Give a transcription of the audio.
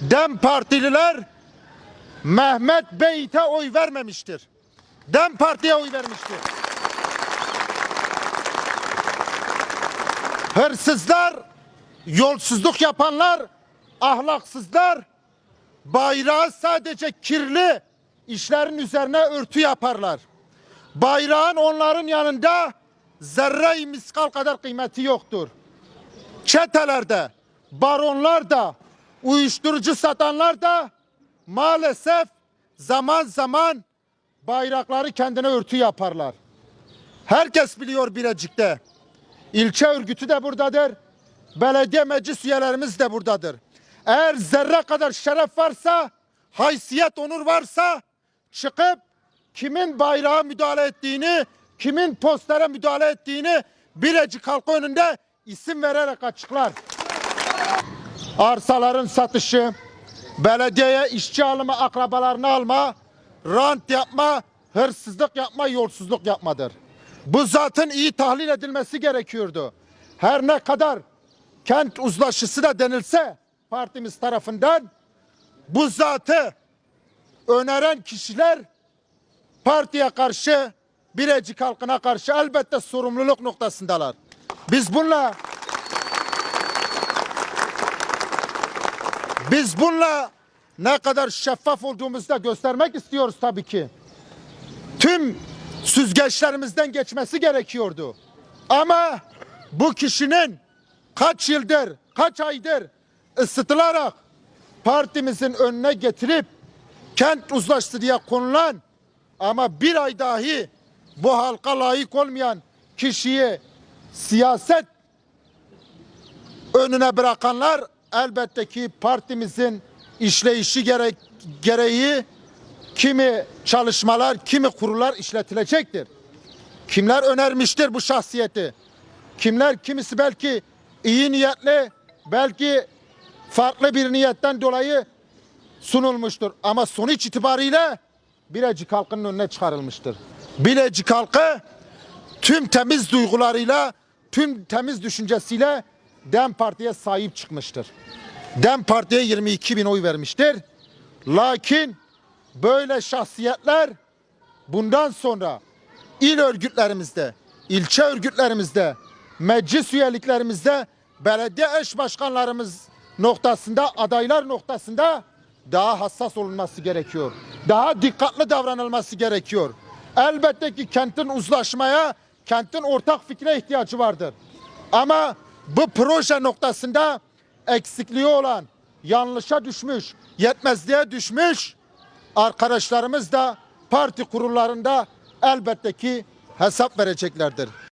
Dem Partililer Mehmet Beyit'e oy vermemiştir. Dem Parti'ye oy vermiştir. Hırsızlar, yolsuzluk yapanlar, ahlaksızlar bayrağı sadece kirli işlerin üzerine örtü yaparlar. Bayrağın onların yanında zerre miskal kadar kıymeti yoktur. Çetelerde, baronlar da, uyuşturucu satanlar da maalesef zaman zaman bayrakları kendine örtü yaparlar. Herkes biliyor Bilecik'te. İlçe örgütü de buradadır. Belediye meclis üyelerimiz de buradadır. Eğer zerre kadar şeref varsa, haysiyet, onur varsa çıkıp kimin bayrağa müdahale ettiğini, kimin postere müdahale ettiğini Bilecik halkı önünde isim vererek açıklar. Arsaların satışı, belediyeye işçi alımı, akrabalarını alma, rant yapma, hırsızlık yapma, yolsuzluk yapmadır. Bu zaten iyi tahlil edilmesi gerekiyordu. Her ne kadar kent uzlaşısı da denilse partimiz tarafından bu zatı öneren kişiler partiye karşı Birecik halkına karşı elbette sorumluluk noktasındalar. Biz bununla biz bununla ne kadar şeffaf olduğumuzu da göstermek istiyoruz tabii ki. Tüm süzgeçlerimizden geçmesi gerekiyordu. Ama bu kişinin kaç yıldır, kaç aydır ısıtılarak partimizin önüne getirip kent uzlaştı diye konulan ama bir ay dahi bu halka layık olmayan kişiyi siyaset önüne bırakanlar elbette ki partimizin işleyişi gerek, gereği kimi çalışmalar, kimi kurullar işletilecektir. Kimler önermiştir bu şahsiyeti? Kimler kimisi belki iyi niyetli, belki farklı bir niyetten dolayı sunulmuştur. Ama sonuç itibariyle Bilecik halkının önüne çıkarılmıştır. Bilecik halkı tüm temiz duygularıyla, tüm temiz düşüncesiyle DEM Parti'ye sahip çıkmıştır. DEM Parti'ye 22 bin oy vermiştir. Lakin böyle şahsiyetler bundan sonra il örgütlerimizde, ilçe örgütlerimizde, meclis üyeliklerimizde, belediye eş başkanlarımız noktasında, adaylar noktasında daha hassas olunması gerekiyor. Daha dikkatli davranılması gerekiyor. Elbette ki kentin uzlaşmaya, kentin ortak fikre ihtiyacı vardır. Ama bu proje noktasında eksikliği olan, yanlışa düşmüş, yetmezliğe düşmüş arkadaşlarımız da parti kurullarında elbette ki hesap vereceklerdir.